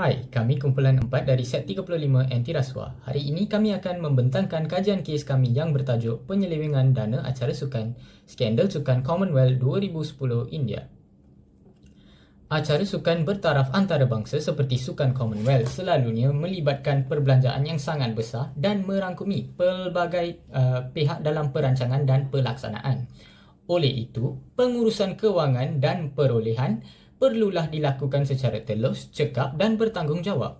Hai, kami kumpulan 4 dari set 35 anti rasuah. Hari ini kami akan membentangkan kajian kes kami yang bertajuk Penyelewengan Dana Acara Sukan, Skandal Sukan Commonwealth 2010 India. Acara sukan bertaraf antarabangsa seperti Sukan Commonwealth selalunya melibatkan perbelanjaan yang sangat besar dan merangkumi pelbagai uh, pihak dalam perancangan dan pelaksanaan. Oleh itu, pengurusan kewangan dan perolehan perlulah dilakukan secara telus, cekap dan bertanggungjawab.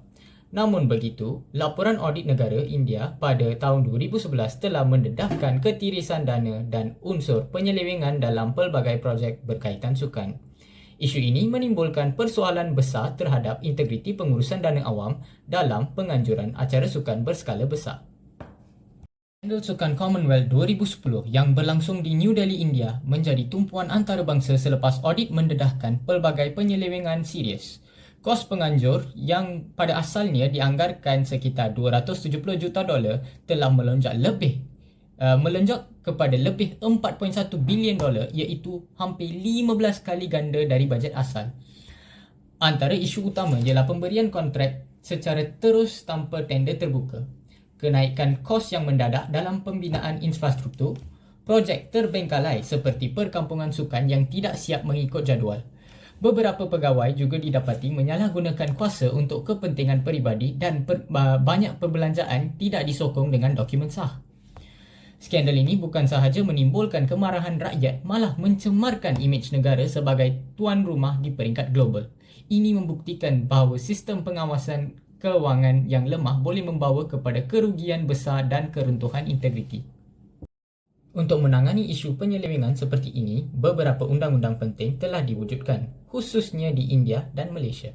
Namun begitu, laporan audit negara India pada tahun 2011 telah mendedahkan ketirisan dana dan unsur penyelewengan dalam pelbagai projek berkaitan sukan. Isu ini menimbulkan persoalan besar terhadap integriti pengurusan dana awam dalam penganjuran acara sukan berskala besar. Skandal Sukan Commonwealth 2010 yang berlangsung di New Delhi, India menjadi tumpuan antarabangsa selepas audit mendedahkan pelbagai penyelewengan serius. Kos penganjur yang pada asalnya dianggarkan sekitar 270 juta dolar telah melonjak lebih Uh, melonjak kepada lebih 4.1 bilion dolar iaitu hampir 15 kali ganda dari bajet asal. Antara isu utama ialah pemberian kontrak secara terus tanpa tender terbuka, kenaikan kos yang mendadak dalam pembinaan infrastruktur, projek terbengkalai seperti perkampungan sukan yang tidak siap mengikut jadual. Beberapa pegawai juga didapati menyalahgunakan kuasa untuk kepentingan peribadi dan per, banyak perbelanjaan tidak disokong dengan dokumen sah. Skandal ini bukan sahaja menimbulkan kemarahan rakyat, malah mencemarkan imej negara sebagai tuan rumah di peringkat global. Ini membuktikan bahawa sistem pengawasan kewangan yang lemah boleh membawa kepada kerugian besar dan keruntuhan integriti. Untuk menangani isu penyelewengan seperti ini, beberapa undang-undang penting telah diwujudkan, khususnya di India dan Malaysia.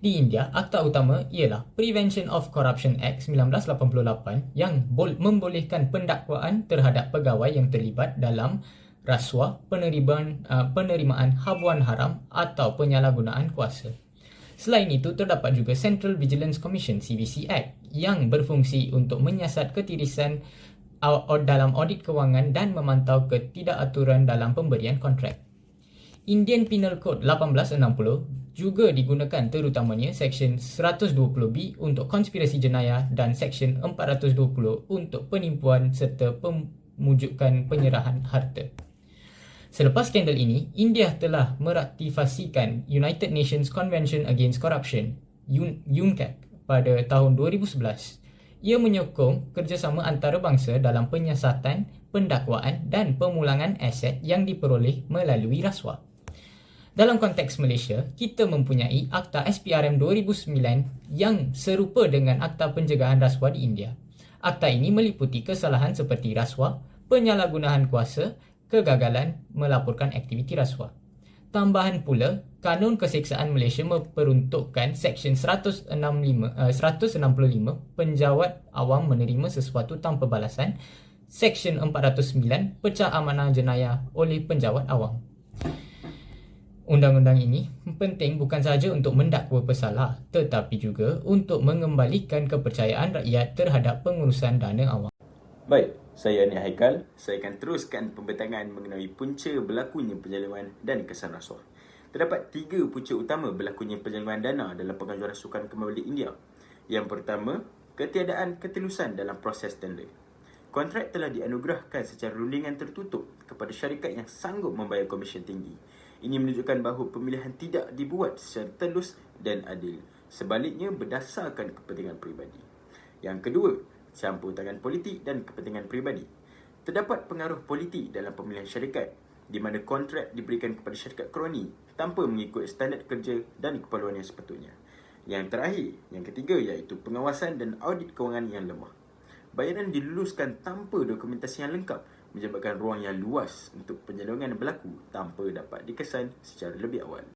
Di India, akta utama ialah Prevention of Corruption Act 1988 yang membolehkan pendakwaan terhadap pegawai yang terlibat dalam rasuah, penerimaan, uh, penerimaan habuan haram atau penyalahgunaan kuasa. Selain itu, terdapat juga Central Vigilance Commission CVC Act yang berfungsi untuk menyiasat ketirisan dalam audit kewangan dan memantau ketidakaturan dalam pemberian kontrak. Indian Penal Code 1860 juga digunakan terutamanya Seksyen 120B untuk konspirasi jenayah dan Seksyen 420 untuk penipuan serta pemujukan penyerahan harta. Selepas skandal ini, India telah meratifikasikan United Nations Convention Against Corruption UNCAC pada tahun 2011. Ia menyokong kerjasama antarabangsa dalam penyiasatan, pendakwaan dan pemulangan aset yang diperoleh melalui rasuah. Dalam konteks Malaysia, kita mempunyai Akta SPRM 2009 yang serupa dengan Akta Pencegahan Rasuah di India. Akta ini meliputi kesalahan seperti rasuah, penyalahgunaan kuasa, kegagalan melaporkan aktiviti rasuah. Tambahan pula, Kanun Keseksaan Malaysia memperuntukkan Seksyen 165, uh, 165 penjawat awam menerima sesuatu tanpa balasan, Seksyen 409 pecah amanah jenayah oleh penjawat awam. Undang-undang ini penting bukan sahaja untuk mendakwa pesalah tetapi juga untuk mengembalikan kepercayaan rakyat terhadap pengurusan dana awam. Baik, saya Ani Haikal. Saya akan teruskan pembentangan mengenai punca berlakunya penyelewengan dan kesan rasuah. Terdapat tiga punca utama berlakunya penyelewengan dana dalam pengajuan sukan kembali India. Yang pertama, ketiadaan ketelusan dalam proses tender. Kontrak telah dianugerahkan secara rundingan tertutup kepada syarikat yang sanggup membayar komisen tinggi. Ini menunjukkan bahawa pemilihan tidak dibuat secara telus dan adil. Sebaliknya berdasarkan kepentingan peribadi. Yang kedua, campur tangan politik dan kepentingan peribadi. Terdapat pengaruh politik dalam pemilihan syarikat di mana kontrak diberikan kepada syarikat kroni tanpa mengikut standard kerja dan keperluan yang sepatutnya. Yang terakhir, yang ketiga iaitu pengawasan dan audit kewangan yang lemah. Bayaran diluluskan tanpa dokumentasi yang lengkap menyebabkan ruang yang luas untuk penyelenggaraan berlaku tanpa dapat dikesan secara lebih awal.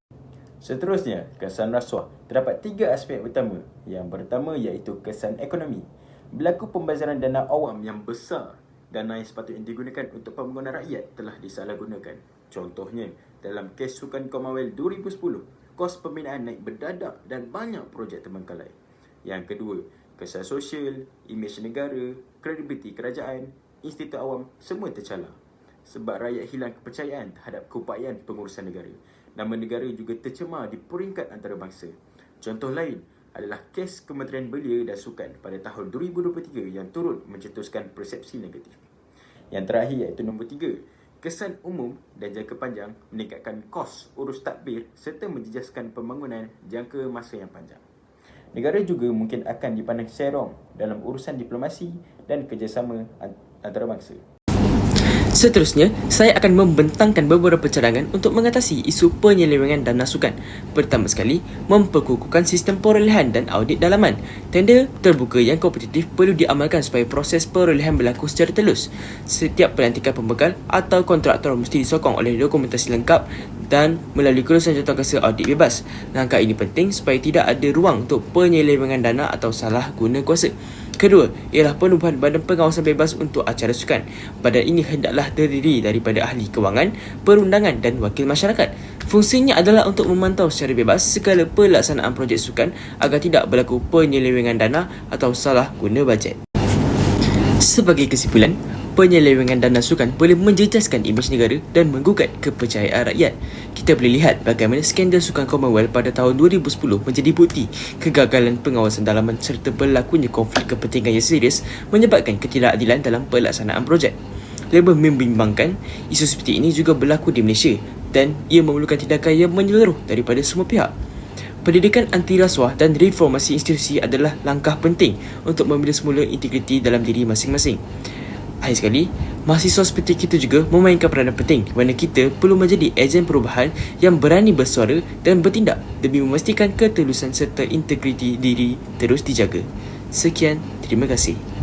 Seterusnya, kesan rasuah. Terdapat tiga aspek utama. Yang pertama iaitu kesan ekonomi. Berlaku pembazaran dana awam yang besar. Dana yang sepatutnya digunakan untuk pembangunan rakyat telah disalahgunakan. Contohnya, dalam kes Sukan Commonwealth 2010, kos pembinaan naik berdadak dan banyak projek terbengkalai. Yang kedua, kesan sosial, imej negara, kredibiliti kerajaan, institut awam semua tercalar sebab rakyat hilang kepercayaan terhadap keupayaan pengurusan negara. Nama negara juga tercemar di peringkat antarabangsa. Contoh lain, adalah kes Kementerian Belia dan Sukan pada tahun 2023 yang turut mencetuskan persepsi negatif. Yang terakhir iaitu nombor tiga, kesan umum dan jangka panjang meningkatkan kos urus tadbir serta menjejaskan pembangunan jangka masa yang panjang. Negara juga mungkin akan dipandang serong dalam urusan diplomasi dan kerjasama antarabangsa. Seterusnya, saya akan membentangkan beberapa cadangan untuk mengatasi isu penyelewengan dana sukan. Pertama sekali, memperkukuhkan sistem perolehan dan audit dalaman. Tender terbuka yang kompetitif perlu diamalkan supaya proses perolehan berlaku secara telus. Setiap pelantikan pembekal atau kontraktor mesti disokong oleh dokumentasi lengkap dan melalui kelulusan jawatankuasa audit bebas. Langkah ini penting supaya tidak ada ruang untuk penyelewengan dana atau salah guna kuasa. Kedua, ialah penubuhan badan pengawasan bebas untuk acara sukan. Badan ini hendaklah terdiri daripada ahli kewangan, perundangan dan wakil masyarakat. Fungsinya adalah untuk memantau secara bebas segala pelaksanaan projek sukan agar tidak berlaku penyelewengan dana atau salah guna bajet. Sebagai kesimpulan, penyelewengan dana sukan boleh menjejaskan imej negara dan menggugat kepercayaan rakyat. Kita boleh lihat bagaimana skandal sukan Commonwealth pada tahun 2010 menjadi bukti kegagalan pengawasan dalaman serta berlakunya konflik kepentingan yang serius menyebabkan ketidakadilan dalam pelaksanaan projek. Lebih membimbangkan, isu seperti ini juga berlaku di Malaysia dan ia memerlukan tindakan yang menyeluruh daripada semua pihak. Pendidikan anti rasuah dan reformasi institusi adalah langkah penting untuk membina semula integriti dalam diri masing-masing. Akhir sekali, mahasiswa seperti kita juga memainkan peranan penting kerana kita perlu menjadi ejen perubahan yang berani bersuara dan bertindak demi memastikan ketelusan serta integriti diri terus dijaga. Sekian, terima kasih.